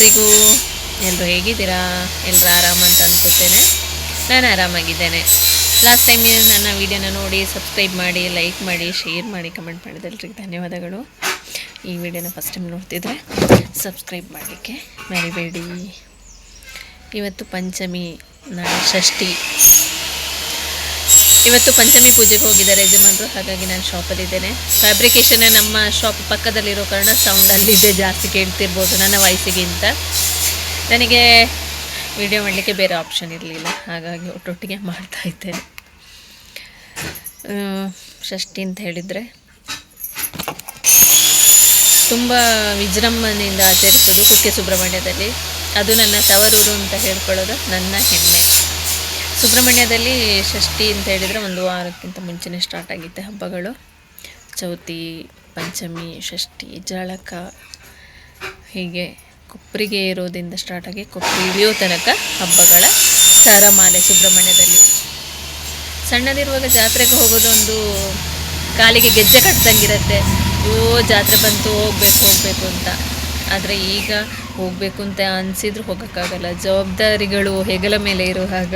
ಎಲ್ರಿಗೂ ಎಲ್ಲರೂ ಹೇಗಿದ್ದೀರಾ? ಎಲ್ಲರೂ ಆರಾಮ ಅಂತ ಅನ್ಕೋತೇನೆ ನಾನು ಆರಾಮಾಗಿದ್ದೇನೆ. ಲಾಸ್ಟ್ ಟೈಮ್ ನನ್ನ ವೀಡಿಯೋನ ನೋಡಿ ಸಬ್ಸ್ಕ್ರೈಬ್ ಮಾಡಿ ಲೈಕ್ ಮಾಡಿ ಶೇರ್ ಮಾಡಿ ಕಮೆಂಟ್ ಮಾಡಿದೆಲ್ರಿಗೆ ಧನ್ಯವಾದಗಳು. ಈ ವಿಡಿಯೋನ ಫಸ್ಟ್ ಟೈಮ್ ನೋಡ್ತಿದ್ರೆ ಸಬ್ಸ್ಕ್ರೈಬ್ ಮಾಡಲಿಕ್ಕೆ ಮರಿಬೇಡಿ. ಇವತ್ತು ಪಂಚಮಿ, ನಾಳೆ ಷಷ್ಠಿ. ಇವತ್ತು ಪಂಚಮಿ ಪೂಜೆಗೆ ಹೋಗಿದ್ದಾರೆ ಯಜಮಾನರು, ಹಾಗಾಗಿ ನಾನು ಶಾಪಲ್ಲಿದ್ದೇನೆ ಫ್ಯಾಬ್ರಿಕೇಷನ್ ನಮ್ಮ ಶಾಪ್ ಪಕ್ಕದಲ್ಲಿರೋ ಕಾರಣ ಸೌಂಡ್ ಅಲ್ಲಿದೆ ಜಾಸ್ತಿ ಕೇಳ್ತಿರ್ಬೋದು ನನ್ನ ವಯಸ್ಸಿಗಿಂತ ನನಗೆ ವಿಡಿಯೋ ಮಾಡಲಿಕ್ಕೆ ಬೇರೆ ಆಪ್ಷನ್ ಇರಲಿಲ್ಲ. ಹಾಗಾಗಿ ಒಟ್ಟೊಟ್ಟಿಗೆ ಮಾಡ್ತಾ ಇದ್ದೇನೆ. ಷಷ್ಠಿ ಅಂತ ಹೇಳಿದರೆ ತುಂಬ ವಿಜೃಂಭಣೆಯಿಂದ ಆಚರಿಸೋದು ಕುಕ್ಕೆ ಸುಬ್ರಹ್ಮಣ್ಯದಲ್ಲಿ ಅದು ನನ್ನ ತವರೂರು ಅಂತ ಹೇಳ್ಕೊಳ್ಳೋದು ನನ್ನ ಹೆಮ್ಮೆ. ಸುಬ್ರಹ್ಮಣ್ಯದಲ್ಲಿ ಷಷ್ಠಿ ಅಂತ ಹೇಳಿದರೆ ಒಂದು ವಾರಕ್ಕಿಂತ ಮುಂಚೆನೇ ಸ್ಟಾರ್ಟ್ ಆಗಿತ್ತೆ ಹಬ್ಬಗಳು. ಚೌತಿ, ಪಂಚಮಿ, ಷಷ್ಠಿ, ಜಳಕ, ಹೀಗೆ ಕೊಪ್ಪರಿಗೆ ಇರೋದಿಂದ ಸ್ಟಾರ್ಟ್ ಆಗಿ ಕೊಪ್ಪರಿ ಇಳಿಯೋ ತನಕ ಹಬ್ಬಗಳ ಸರಮಾಲೆ ಸುಬ್ರಹ್ಮಣ್ಯದಲ್ಲಿ. ಸಣ್ಣದಿರುವಾಗ ಜಾತ್ರೆಗೆ ಹೋಗೋದೊಂದು ಕಾಲಿಗೆ ಗೆಜ್ಜೆ ಕಟ್ದಂಗಿರುತ್ತೆ. ಓ, ಜಾತ್ರೆ ಬಂತು, ಹೋಗ್ಬೇಕು, ಹೋಗಬೇಕು ಅಂತ. ಆದರೆ ಈಗ ಹೋಗಬೇಕು ಅಂತ ಅನಿಸಿದ್ರು ಹೋಗೋಕ್ಕಾಗಲ್ಲ. ಜವಾಬ್ದಾರಿಗಳು ಹೆಗಲ ಮೇಲೆ ಇರುವಾಗ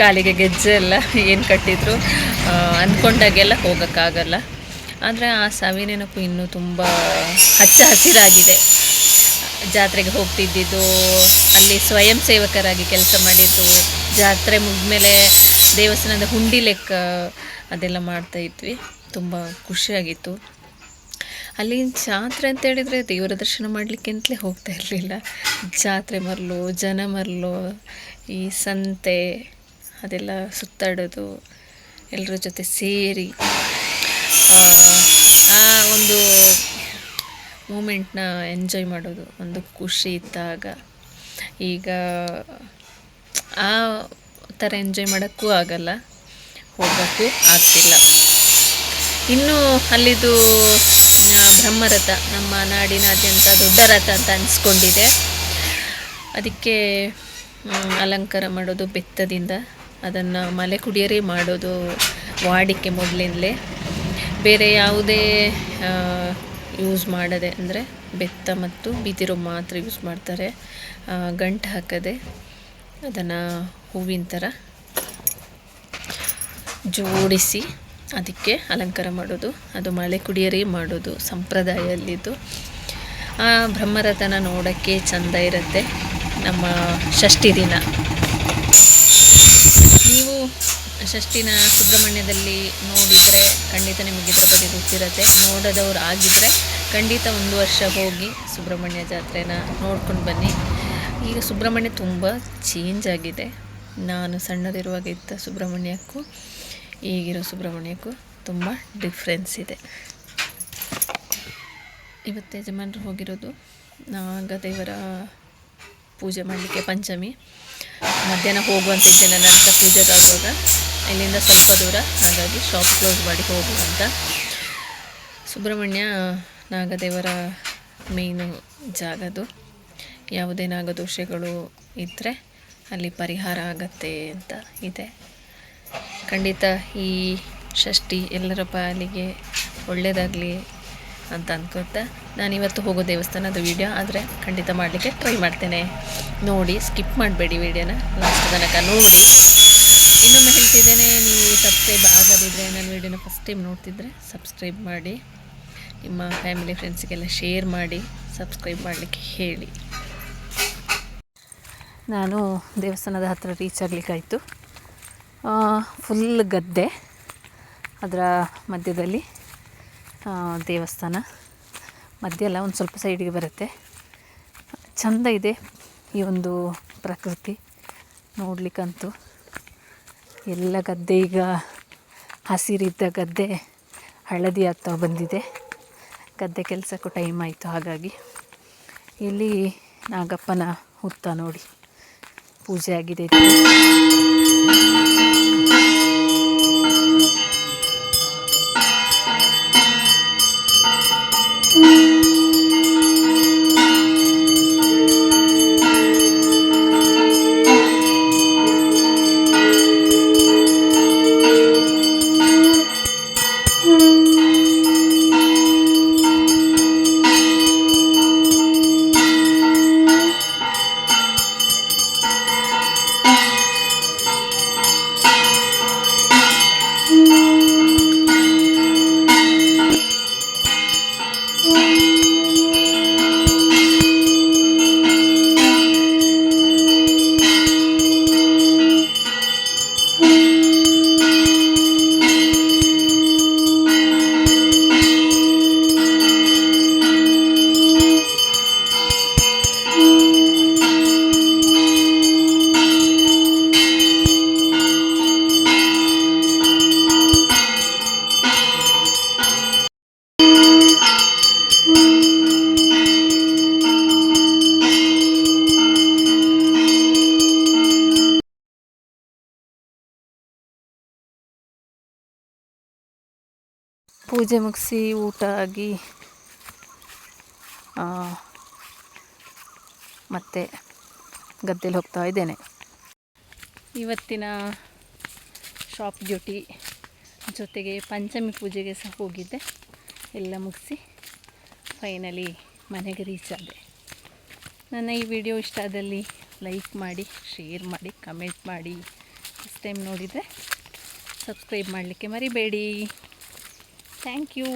ಕಾಲಿಗೆ ಗೆಜ್ಜೆ ಎಲ್ಲ ಏನು ಕಟ್ಟಿದ್ರು ಅಂದ್ಕೊಂಡಾಗೆಲ್ಲ ಹೋಗೋಕ್ಕಾಗಲ್ಲ. ಆದರೆ ಆ ಸವಿ ನೆನಪು ಇನ್ನೂ ತುಂಬ ಹಚ್ಚ ಹಸಿರಾಗಿದೆ. ಜಾತ್ರೆಗೆ ಹೋಗ್ತಿದ್ದಿದ್ದು, ಅಲ್ಲಿ ಸ್ವಯಂ ಸೇವಕರಾಗಿ ಕೆಲಸ ಮಾಡಿದ್ದು, ಜಾತ್ರೆ ಮುಗಿದ್ಮೇಲೆ ದೇವಸ್ಥಾನದ ಹುಂಡಿ ಲೆಕ್ಕ ಅದೆಲ್ಲ ಮಾಡ್ತಾ ಇದ್ವಿ. ತುಂಬ ಖುಷಿಯಾಗಿತ್ತು. ಅಲ್ಲಿ ಜಾತ್ರೆ ಅಂತ ಹೇಳಿದರೆ ದೇವರ ದರ್ಶನ ಮಾಡಲಿಕ್ಕೆ ಅಂತಲೇ ಹೋಗ್ತಾ ಇರಲಿಲ್ಲ. ಜಾತ್ರೆ ಮರಲು ಜನ ಮರಲು ಈ ಸಂತೆ ಅದೆಲ್ಲ ಸುತ್ತಾಡೋದು ಎಲ್ಲರ ಜೊತೆ ಸೇರಿ ಆ, ಒಂದು ಮೂಮೆಂಟ್ನ ಎಂಜಾಯ್ ಮಾಡೋದು ಒಂದು ಖುಷಿ ಇದ್ದಾಗ. ಈಗ ಆ ಥರ ಎಂಜಾಯ್ ಮಾಡೋಕ್ಕೂ ಆಗಲ್ಲ ಹೋಗೋಕ್ಕೂ ಆಗ್ತಿಲ್ಲ. ಇನ್ನು ಅಲ್ಲಿದು ಬ್ರಹ್ಮರಥ, ನಮ್ಮ ನಾಡಿನಾದ್ಯಂತ ದೊಡ್ಡ ರಥ ಅಂತ ಅನಿಸ್ಕೊಂಡಿದೆ. ಅದಕ್ಕೆ ಅಲಂಕಾರ ಮಾಡೋದು ಬೆತ್ತದಿಂದ, ಅದನ್ನು ಮಲೆ ಕುಡಿಯರೇ ಮಾಡೋದು ವಾಡಿಕೆ ಮೊದಲಿಂದಲೇ. ಬೇರೆ ಯಾವುದೇ ಯೂಸ್ ಮಾಡದೆ, ಅಂದರೆ ಬೆತ್ತ ಮತ್ತು ಬಿದಿರು ಮಾತ್ರ ಯೂಸ್ ಮಾಡ್ತಾರೆ. ಗಂಟು ಹಾಕದೆ, ಅದನ್ನು ಹೂವಿನ ಥರ ಜೋಡಿಸಿ ಅದಕ್ಕೆ ಅಲಂಕಾರ ಮಾಡೋದು, ಅದು ಮಳೆ ಕುಡಿಯರೇ ಮಾಡೋದು ಸಂಪ್ರದಾಯ ಅಲ್ಲಿದ್ದು ಆ ಬ್ರಹ್ಮರಥನ ನೋಡೋಕ್ಕೆ ಚಂದ ಇರುತ್ತೆ ನಮ್ಮ ಷಷ್ಠಿ ದಿನ. ನೀವು ಷಷ್ಠಿನ ಸುಬ್ರಹ್ಮಣ್ಯದಲ್ಲಿ ನೋಡಿದರೆ ಖಂಡಿತ ನಿಮಗೆ ಇದ್ರ ಬಗ್ಗೆ ಗೊತ್ತಿರುತ್ತೆ. ನೋಡದವ್ರು ಆಗಿದ್ದರೆ ಖಂಡಿತ ಒಂದು ವರ್ಷ ಹೋಗಿ ಸುಬ್ರಹ್ಮಣ್ಯ ಜಾತ್ರೆನ ನೋಡ್ಕೊಂಡು ಬನ್ನಿ. ಈಗ ಸುಬ್ರಹ್ಮಣ್ಯ ತುಂಬ ಚೇಂಜ್ ಆಗಿದೆ. ನಾನು ಸಣ್ಣದಿರುವಾಗ ಇದ್ದ ಸುಬ್ರಹ್ಮಣ್ಯಕ್ಕೂ ಈಗಿರೋ ಸುಬ್ರಹ್ಮಣ್ಯಕ್ಕೂ ತುಂಬ ಡಿಫ್ರೆನ್ಸ್ ಇದೆ. ಇವತ್ತು ಯಜಮಾನರು ಹೋಗಿರೋದು, ನಾಗದೇವರ ಪೂಜೆ ಮಾಡಲಿಕ್ಕೆ ಪಂಚಮಿ. ಮಧ್ಯಾಹ್ನ ಹೋಗುವಂತಿದ್ದೆ ನನ್ನ ಪೂಜೆಗೆ ಪೂಜೆಗಾಗುವಾಗ ಇಲ್ಲಿಂದ ಸ್ವಲ್ಪ ದೂರ, ಹಾಗಾಗಿ ಶಾಪ್ ಕ್ಲೋಸ್ ಮಾಡಿ ಹೋಗುವಂತ ಸುಬ್ರಹ್ಮಣ್ಯ ನಾಗದೇವರ ಮೇಯ್ನು ಜಾಗದು ಯಾವುದೇ ನಾಗದೋಷಗಳು ಇದ್ದರೆ ಅಲ್ಲಿ ಪರಿಹಾರ ಆಗತ್ತೆ ಅಂತ ಇದೆ. ಖಂಡಿತ ಈ ಷಷ್ಠಿ ಎಲ್ಲರ ಪಾಲಿಗೆ ಒಳ್ಳೆಯದಾಗಲಿ ಅಂತ ಅನ್ಕೋತಾ ನಾನು ಇವತ್ತು ಹೋಗೋ ದೇವಸ್ಥಾನದ ವೀಡಿಯೋ, ಆದರೆ ಖಂಡಿತ ಮಾಡಲಿಕ್ಕೆ ಟ್ರೈ ಮಾಡ್ತೇನೆ. ನೋಡಿ ಸ್ಕಿಪ್ ಮಾಡಬೇಡಿ ವೀಡಿಯೋನ ಲಾಸ್ಟ್ ತನಕ ನೋಡಿ. ಇನ್ನೊಮ್ಮೆ ಹೇಳ್ತಿದ್ದೇನೆ, ನೀವು ಸಬ್ಸ್ಕ್ರೈಬ್ ಆಗದಿದ್ದರೆ ನನ್ನ ವೀಡಿಯೋನ ಫಸ್ಟ್ ಟೈಮ್ ನೋಡ್ತಿದ್ರೆ ಸಬ್ಸ್ಕ್ರೈಬ್ ಮಾಡಿ. ನಿಮ್ಮ ಫ್ಯಾಮಿಲಿ ಫ್ರೆಂಡ್ಸಿಗೆಲ್ಲ ಶೇರ್ ಮಾಡಿ ಸಬ್ಸ್ಕ್ರೈಬ್ ಮಾಡಲಿಕ್ಕೆ ಹೇಳಿ. ನಾನು ದೇವಸ್ಥಾನದ ಹತ್ರ ರೀಚ್ ಆಗಲಿಕ್ಕಾಯಿತು. ಫುಲ್ ಗದ್ದೆ ಅದರ ಮಧ್ಯದಲ್ಲಿ ದೇವಸ್ಥಾನ. ಮಧ್ಯ ಎಲ್ಲ ಒಂದು ಸ್ವಲ್ಪ ಸೈಡಿಗೆ ಬರುತ್ತೆ. ಚಂದ ಇದೆ ಈ ಒಂದು ಪ್ರಕೃತಿ ನೋಡಲಿಕ್ಕಂತೂ. ಎಲ್ಲ ಗದ್ದೆ ಈಗ ಹಸಿರಿದ್ದ ಗದ್ದೆ, ಹಳದಿ ಆಗ್ತಾ ಬಂದಿದೆ. ಗದ್ದೆ ಕೆಲಸಕ್ಕೂ ಟೈಮ್ ಆಯಿತು ಹಾಗಾಗಿ. ಇಲ್ಲಿ ನಾಗಪ್ಪನ ಹುತ್ತ ನೋಡಿ. ಪೂಜೆ ಆಗಿದೆ. Música ಪೂಜೆ ಮುಗಿಸಿ ಊಟ ಆಗಿ ಮತ್ತೆ ಗದ್ದೆಲಿ ಹೋಗ್ತಾ ಇದ್ದೇನೆ. ಇವತ್ತಿನ ಶಾಪ್ ಡ್ಯೂಟಿ ಜೊತೆಗೆ ಪಂಚಮಿ ಪೂಜೆಗೆ ಸಹ ಹೋಗಿದ್ದೆ. ಎಲ್ಲ ಮುಗಿಸಿ ಫೈನಲಿ ಮನೆಗೆ ರೀಚ್ ಆದೆ. ನನ್ನ ಈ ವಿಡಿಯೋ ಇಷ್ಟ ಆದಲ್ಲಿ ಲೈಕ್ ಮಾಡಿ ಶೇರ್ ಮಾಡಿ ಕಮೆಂಟ್ ಮಾಡಿ ಫಸ್ಟ್ ಟೈಮ್ ನೋಡಿದರೆ ಸಬ್ಸ್ಕ್ರೈಬ್ ಮಾಡಲಿಕ್ಕೆ ಮರಿಬೇಡಿ. Thank you